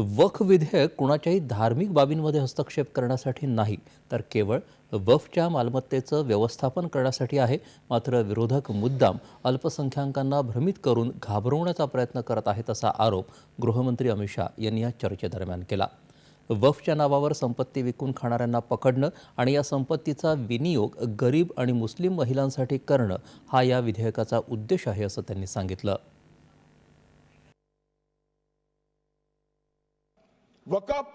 वक्फ विधेयक कुणाच्याही धार्मिक बाबींमध्ये हस्तक्षेप करण्यासाठी नाही तर केवळ वफच्या मालमत्तेचं व्यवस्थापन करण्यासाठी आहे. मात्र विरोधक मुद्दाम अल्पसंख्याकांना भ्रमित करून घाबरवण्याचा प्रयत्न करत आहेत असा आरोप गृहमंत्री अमित शाह यांनी या चर्चेदरम्यान केला. वफच्या नावावर संपत्ती विकून खाणाऱ्यांना पकडणं आणि या संपत्तीचा विनियोग गरीब आणि मुस्लिम महिलांसाठी करणं हा या विधेयकाचा उद्देश आहे असं त्यांनी सांगितलं. वकफ,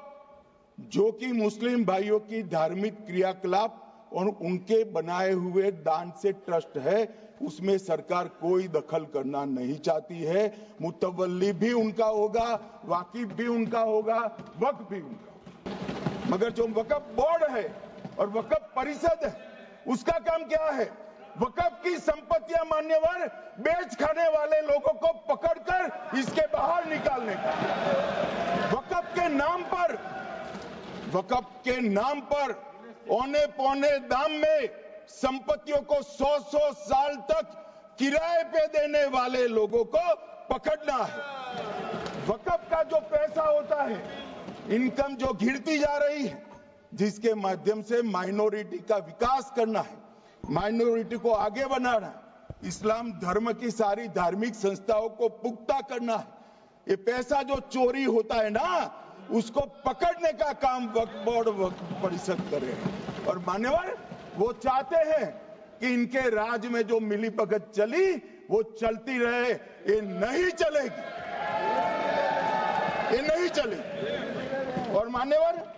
जो कि मुस्लिम भाइयों की धार्मिक क्रियाकलाप और उनके बनाए हुए दान से ट्रस्ट है, उसमें सरकार कोई दखल करना नहीं चाहती है। मुतवली भी उनका होगा, वाकिफ भी उनका होगा वक्फ भी उनका मगर जो वकफ बोर्ड है और वकफ परिषद है, उसका काम क्या है? वकफ की संपत्तियाँ मान्यवर बेच खाने वाले लोगों को पकड़कर इसके बाहर निकालने का। नाम पर वकफ के नाम पर औने पौने दाम में संपत्तियों को सौ सौ साल तक किराए पे देने वाले लोगों को पकड़ना है। वकफ का जो पैसा होता है, इनकम जो घिरती जा रही है, जिसके माध्यम से माइनॉरिटी का विकास करना है, माइनॉरिटी को आगे बढ़ाना इस्लाम धर्म की सारी धार्मिक संस्थाओं को पुख्ता करना है। ये पैसा जो चोरी होता है ना उसको पकड़ने का काम वक्फ बोर्ड वक्फ परिषद करे। और मान्यवर, वो चाहते हैं कि इनके राज में जो मिली भगत चली, वो चलती रहे। ये नहीं चलेगी। ये नहीं चलेगी। और मान्यवर,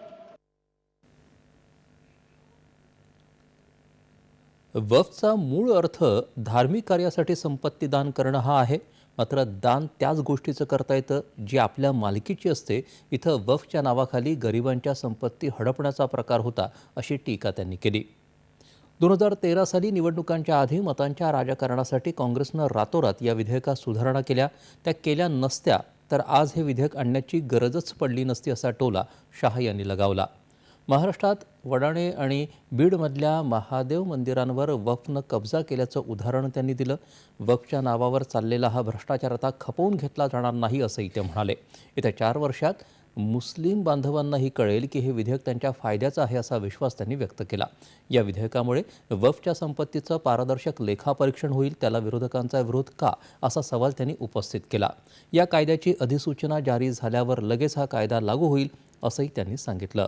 वफचा मूळ अर्थ धार्मिक कार्यासाठी संपत्ती दान करणं हा आहे. मात्र दान त्याच गोष्टीचं करता येतं जी आपल्या मालकीची असते. इथं वफच्या नावाखाली गरिबांच्या संपत्ती हडपण्याचा प्रकार होता अशी टीका त्यांनी केली. दोन हजार तेरा साली निवडणुकांच्या आधी मतांच्या राजकारणासाठी काँग्रेसनं रातोरात या विधेयकात सुधारणा केल्या. त्या केल्या नसत्या तर आज हे विधेयक आणण्याची गरजच पडली नसती असा टोला शाह यांनी लगावला. महाराष्ट्रात वडाणे आणि बीडमधल्या महादेव मंदिरांवर वफनं कब्जा केल्याचं उदाहरण त्यांनी दिलं. वफच्या नावावर चाललेला हा भ्रष्टाचार आता खपवून घेतला जाणार नाही असंही ते म्हणाले. येत्या चार वर्षात मुस्लिम बांधवांनाही कळेल की हे विधेयक त्यांच्या फायद्याचं आहे असा विश्वास त्यांनी व्यक्त केला. या विधेयकामुळे वफच्या संपत्तीचं पारदर्शक लेखापरीक्षण होईल त्याला विरोधकांचा विरोध का असा सवाल त्यांनी उपस्थित केला. या कायद्याची अधिसूचना जारी झाल्यावर लगेच हा कायदा लागू होईल असंही त्यांनी सांगितलं.